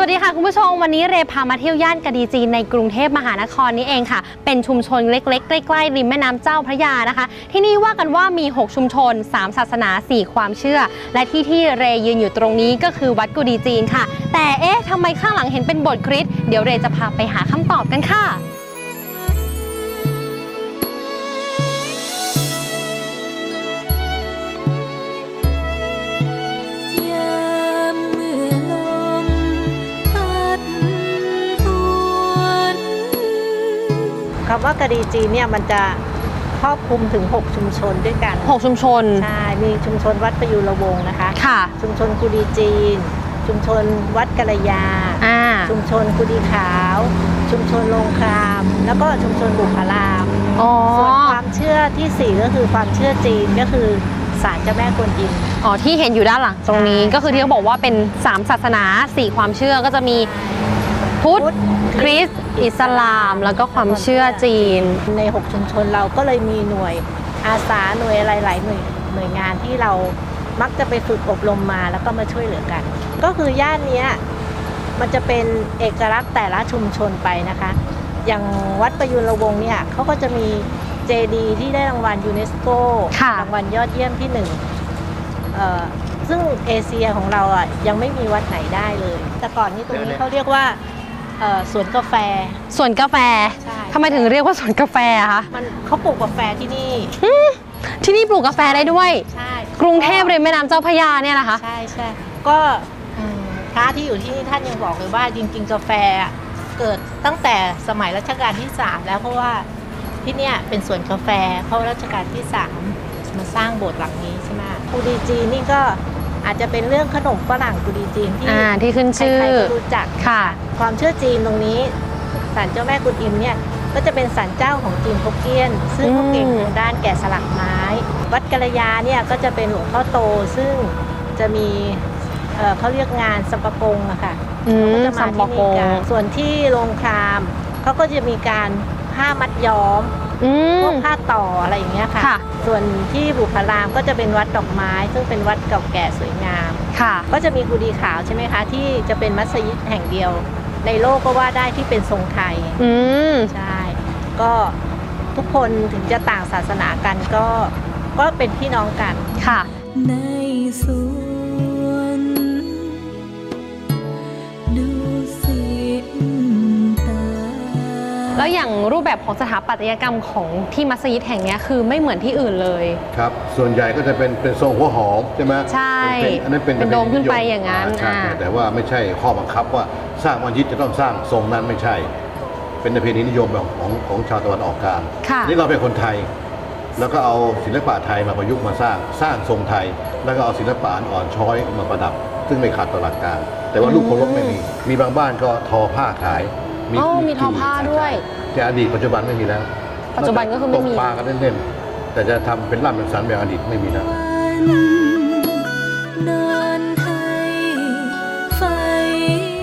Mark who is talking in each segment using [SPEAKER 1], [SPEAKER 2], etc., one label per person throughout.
[SPEAKER 1] สวัสดีค่ะคุณผู้ชมวันนี้เรพามาเที่ยวย่านกะดีจีนในกรุงเทพมหานครนี้เองค่ะ เป็นชุมชนเล็กๆ ใกล้ๆริมแม่น้ำเจ้าพระยานะคะ ที่นี่ว่ากันว่ามี 6 ชุมชน 3 ศาสนา 4 ความเชื่อ และที่ที่เรยืนอยู่ตรงนี้ก็คือวัดกุดีจีนค่ะ แต่เอ๊ะทำไมข้างหลังเห็นเป็นโบทคริสต์เดี๋ยวเรจะพาไปหาคำตอบกันค่ะ
[SPEAKER 2] คำว่ากะดีจีนเนี่ยมันจะครอบคลุมถึง 6 ชุมชนด้วยกัน
[SPEAKER 1] 6 ชุมชน
[SPEAKER 2] ใช่ มีชุมชนวัดประยูรวงศ์นะคะ
[SPEAKER 1] ค่ะ
[SPEAKER 2] ชุมชนกุดีจีน ชุมชนวัดกะระยา
[SPEAKER 1] อ่า
[SPEAKER 2] ชุมชนกุดีขาว ชุมชนโรงคราม แล้วก็ชุมชนบุพาราม
[SPEAKER 1] อ๋อ
[SPEAKER 2] ส่วนความเชื่อทีสี่ 4 ก็คือความเชื่อจีนก็คือศาลเจ้าแม่กวนอิม
[SPEAKER 1] อ๋อที่เห็นอยู่ด้านหลังตรงนี้
[SPEAKER 2] ใช่
[SPEAKER 1] ก็คือที่เขาบอกว่าเป็น 3 ศาสนา 4 ความเชื่อก็จะมี พุทธคริสต์อิสลาม แล้วก็ความเชื่อจีน
[SPEAKER 2] ใน 6 ชุมชนเราก็เลยมีหน่วยอาสาหน่วยอะไรหลายหน่วยหน่วยงานที่เรามักจะไปฝึกอบรมมาแล้วก็มาช่วยเหลือกัน ก็คือย่านเนี้ยมันจะเป็นเอกลักษณ์แต่ละชุมชนไปนะคะ อย่างวัดประยุรวงศ์เนี่ยเขาก็จะมีเจดีย์ที่ได้รางวัลยูเนสโก
[SPEAKER 1] ค่ะ
[SPEAKER 2] รางวัลยอดเยี่ยมที่หนึ่งเอ่อซึ่งเอเชียของเราอะยังไม่มีวัดไหนได้เลย แต่ก่อนนี้ตรงนี้เขาเรียกว่า เอ่อสวนกาแฟ
[SPEAKER 1] ส่วนกาแฟ
[SPEAKER 2] ใช่
[SPEAKER 1] ทำไมถึงเรียกว่าสวนกาแฟอะคะ
[SPEAKER 2] มันเขาปลูกกาแฟที่นี่
[SPEAKER 1] ที่นี่ปลูกกาแฟได้ด้วย
[SPEAKER 2] ใช่
[SPEAKER 1] กรุงเทพริมแม่น้ำเจ้าพระยาเนี่ยนะคะ
[SPEAKER 2] ใช่ใช่ก็อืมพระที่อยู่ที่นี่ท่านยังบอกเลยว่าจริง ๆ กาแฟอะเกิดตั้งแต่สมัยรัชกาลที่3แล้วเพราะว่าที่เนี่ยเป็นสวนกาแฟเพราะรัชกาลที่3มาสร้างโบสถ์หลังนี้ใช่ไหมกูดีจีนนี่ก็ อาจจะเป็นเรื่องขนมฝรั่งกูดีจีนที่
[SPEAKER 1] อ่าที่ขึ้น
[SPEAKER 2] ใค
[SPEAKER 1] ชื่อ
[SPEAKER 2] รๆก็รู้จัก
[SPEAKER 1] ค่ะ
[SPEAKER 2] ความเชื่อจีนตรงนี้ศาลเจ้าแม่กุนอิมเนี่ยก็จะเป็นศาลเจ้าของจีนฮกเกี้ยน ซึ่งเขาเก่ง
[SPEAKER 1] อืม
[SPEAKER 2] ทางด้านแกะสลักไม้ วัดกระยาเนี่ยก็จะเป็นหลวงพ่อโตซึ่งจะมีเอ่อเขาเรียกงานสัมปะกงอะค่ะ
[SPEAKER 1] อื
[SPEAKER 2] เขาก็
[SPEAKER 1] ม
[SPEAKER 2] จะ
[SPEAKER 1] สั
[SPEAKER 2] มาม
[SPEAKER 1] ปะ
[SPEAKER 2] ที่
[SPEAKER 1] โก
[SPEAKER 2] นี่
[SPEAKER 1] ง
[SPEAKER 2] กันส่วนที่โรงครามเขาก็จะมีการผ้ามัดย้อม
[SPEAKER 1] อื
[SPEAKER 2] พว
[SPEAKER 1] ม
[SPEAKER 2] กผ้าต่ออะไรอย่างเงี้ยค่ะ
[SPEAKER 1] ค่ะ
[SPEAKER 2] ส่วนที่บุพารามก็จะเป็นวัดดอกไม้ ซึ่งเป็นวัดเก่าแก่สวยงาม
[SPEAKER 1] ค่ะ
[SPEAKER 2] ก็จะมีกุดีขาวใช่ไหมคะ ที่จะเป็นมัสยิดแห่งเดียว ในโลกก็ว่าได้ที่เป็นทรงไทย
[SPEAKER 1] อืม
[SPEAKER 2] ใช่ ก็ทุกคนถึงจะต่างศาสนากันก็ก็เป็นพี่น้องกัน
[SPEAKER 1] ค่ะ
[SPEAKER 3] ในสวน ดู
[SPEAKER 1] อย่างรูปแบบของสถาปัตยกรรมของที่มัสยิดแห่งเนี้ยคือไม่เหมือนที่อื่นเลย
[SPEAKER 4] ครับ ส่วนใหญ่ก็จะเป็นเป็นทรงหัวหอมใช่ไหม
[SPEAKER 1] ใช่
[SPEAKER 4] เป็นอันนั้นเป็น
[SPEAKER 1] เป็นโดมขึ้นไปอย่างนั้น
[SPEAKER 4] ใช่
[SPEAKER 1] อ่า
[SPEAKER 4] แต่ว่าไม่ใช่ข้อบังคับว่าสร้างมัสยิดจะต้องสร้างทรงนั้นไม่ใช่ เป็นประเพณีนิยมแบบของของชาวตะวันออกกลาง
[SPEAKER 1] ค่ะ
[SPEAKER 4] นี่เราเป็นคนไทยแล้วก็เอาศิลปะไทยมาประยุกต์มาสร้างสร้างทรงไทย แล้วก็เอาศิลปะอ่อนช้อยมาประดับ ซึ่งไม่ขาดตลาดกลางแต่ว่าลูกเคารพไม่มี มีบางบ้านก็ทอผ้าขาย
[SPEAKER 1] อ๋อมีทอผ้าด้วย
[SPEAKER 4] แต่อดีตปัจจุบันไม่มีแล้ว
[SPEAKER 1] ปัจจุบันก็คือไม่มี
[SPEAKER 4] ตกปลากันเล่นๆแต่จะทำเป็นล่ำเป็นสันแบบอดีตไม่มีแล้ว
[SPEAKER 3] วันนอนให้ไฟ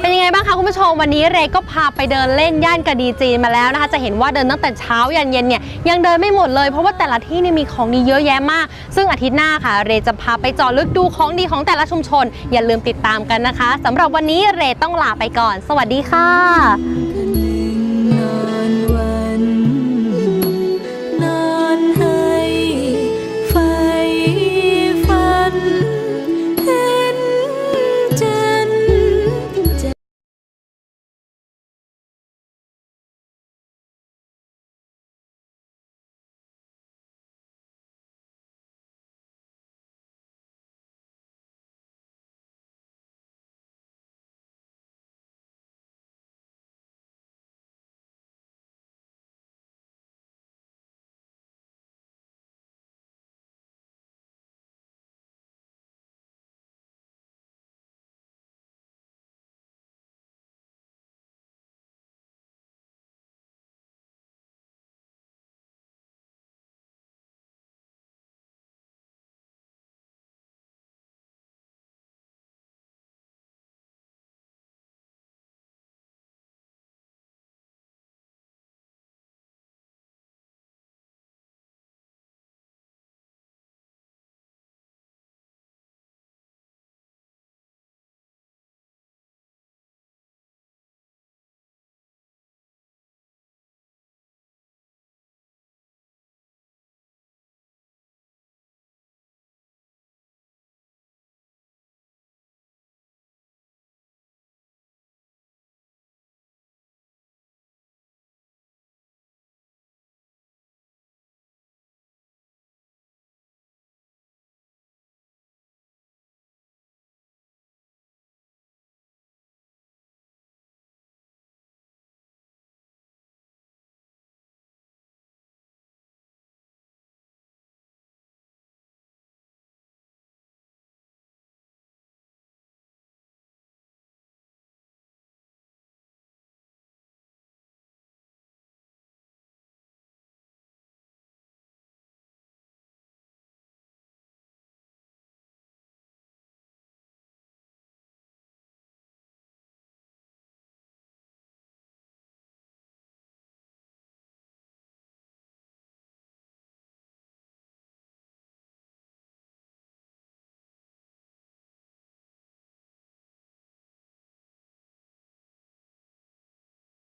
[SPEAKER 1] เป็นยังไงบ้างคะคุณผู้ชมวันนี้เรก็พาไปเดินเล่นย่านกระดีจีนมาแล้วนะคะ จะเห็นว่าเดินตั้งแต่เช้ายันเย็นเนี่ยยังเดินไม่หมดเลยเพราะว่าแต่ละที่เนี่ยมีของดีเยอะแยะมาก ซึ่งอาทิตย์หน้าค่ะ เรจะพาไปเจาะลึกดูของดีของแต่ละชุมชน อย่าลืมติดตามกันนะคะสำหรับวันนี้เรต้องลาไปก่อน สวัสดีค่ะ